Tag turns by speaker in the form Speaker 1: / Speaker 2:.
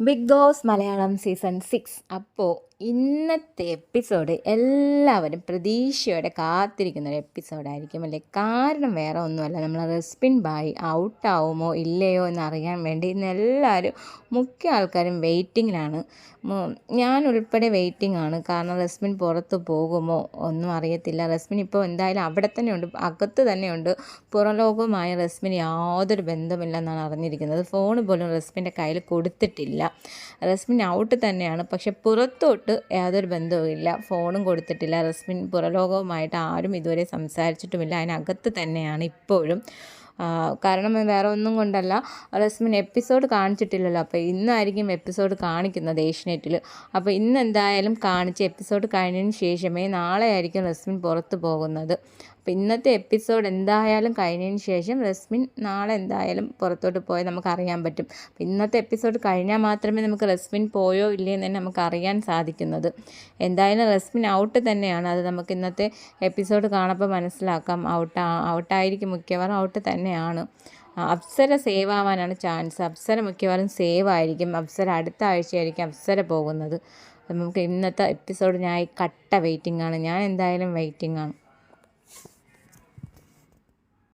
Speaker 1: Bigg Boss Malayalam season six. അപ്പോൾ ഇന്നത്തെ episode എല്ലാവരും പ്രതീക്ഷയോടെ കാത്തിരിക്കുന്ന ഒരു എപ്പിസോഡായിരിക്കും അല്ലേ? കാരണം വേറെ ഒന്നുമല്ല. നമ്മൾ റെസ്പിൻ ബായി ഔട്ടാവുമോ ഇല്ലയോ എന്ന് അറിയാൻ വേണ്ടി ഇന്ന് എല്ലാവരും മുഖ്യ ആൾക്കാരും വെയിറ്റിങ്ങിലാണ് ഞാൻ ഉൾപ്പെടെ വെയിറ്റിംഗ് ആണ്. കാരണം റെസ്മിൻ പുറത്ത് പോകുമോ ഒന്നും അറിയത്തില്ല. റെസ്മിൻ ഇപ്പോൾ എന്തായാലും അവിടെ തന്നെയുണ്ട് അകത്ത് തന്നെയുണ്ട് പുറം ലോകവുമായ റെസ്മിന് യാതൊരു ബന്ധമില്ലെന്നാണ് അറിഞ്ഞിരിക്കുന്നത്. ഫോൺ പോലും റെസ്മിന്റെ കയ്യിൽ കൊടുത്തിട്ടില്ല. റെസ്മിൻ ഔട്ട് തന്നെയാണ്. പക്ഷെ പുറത്തോട്ട് യാതൊരു ബന്ധവുമില്ല ഫോണും കൊടുത്തിട്ടില്ല. റസ്മിൻ പുറലോകവുമായിട്ട് ആരും ഇതുവരെ സംസാരിച്ചിട്ടുമില്ല. അതിനകത്ത് തന്നെയാണ് ഇപ്പോഴും. കാരണം വേറെ ഒന്നും കൊണ്ടല്ല. റസ്മിൻ എപ്പിസോഡ് കാണിച്ചിട്ടില്ലല്ലോ. അപ്പോൾ ഇന്നായിരിക്കും എപ്പിസോഡ് കാണിക്കുന്നത് ഏഷ്യനെറ്റിൽ അപ്പോൾ ഇന്ന് എന്തായാലും കാണിച്ച് എപ്പിസോഡ് കഴിഞ്ഞതിന് ശേഷമേ നാളെ ആയിരിക്കും റസ്മിൻ പുറത്ത് പോകുന്നത്. അപ്പോൾ ഇന്നത്തെ എപ്പിസോഡ് എന്തായാലും കഴിഞ്ഞതിന് ശേഷം റസ്മിൻ നാളെ എന്തായാലും പുറത്തോട്ട് പോയാൽ നമുക്ക് അറിയാൻ പറ്റും. ഇന്നത്തെ എപ്പിസോഡ് കഴിഞ്ഞാൽ മാത്രമേ നമുക്ക് റസ്മിൻ പോയോ ഇല്ലയോ എന്ന് തന്നെ നമുക്ക് അറിയാൻ സാധിക്കുന്നത്. എന്തായാലും റസ്മിൻ ഔട്ട് തന്നെയാണ്. അത് നമുക്ക് ഇന്നത്തെ എപ്പിസോഡ് കാണുമ്പോൾ മനസ്സിലാക്കാം. ഔട്ട് ഔട്ടായിരിക്കും മിക്കവാറും ഔട്ട് തന്നെയാണ്. അപ്സര സേവ് ആവാനാണ് ചാൻസ് അപ്സര മിക്കവാറും സേവ് ആയിരിക്കും. അപ്സര അടുത്ത ആഴ്ചയായിരിക്കും അപ്സര പോകുന്നത്. നമുക്ക് ഇന്നത്തെ എപ്പിസോഡ് ഞാൻ കട്ട വെയിറ്റിംഗ് ആണ്. ഞാൻ എന്തായാലും വെയിറ്റിംഗ് ആണ്.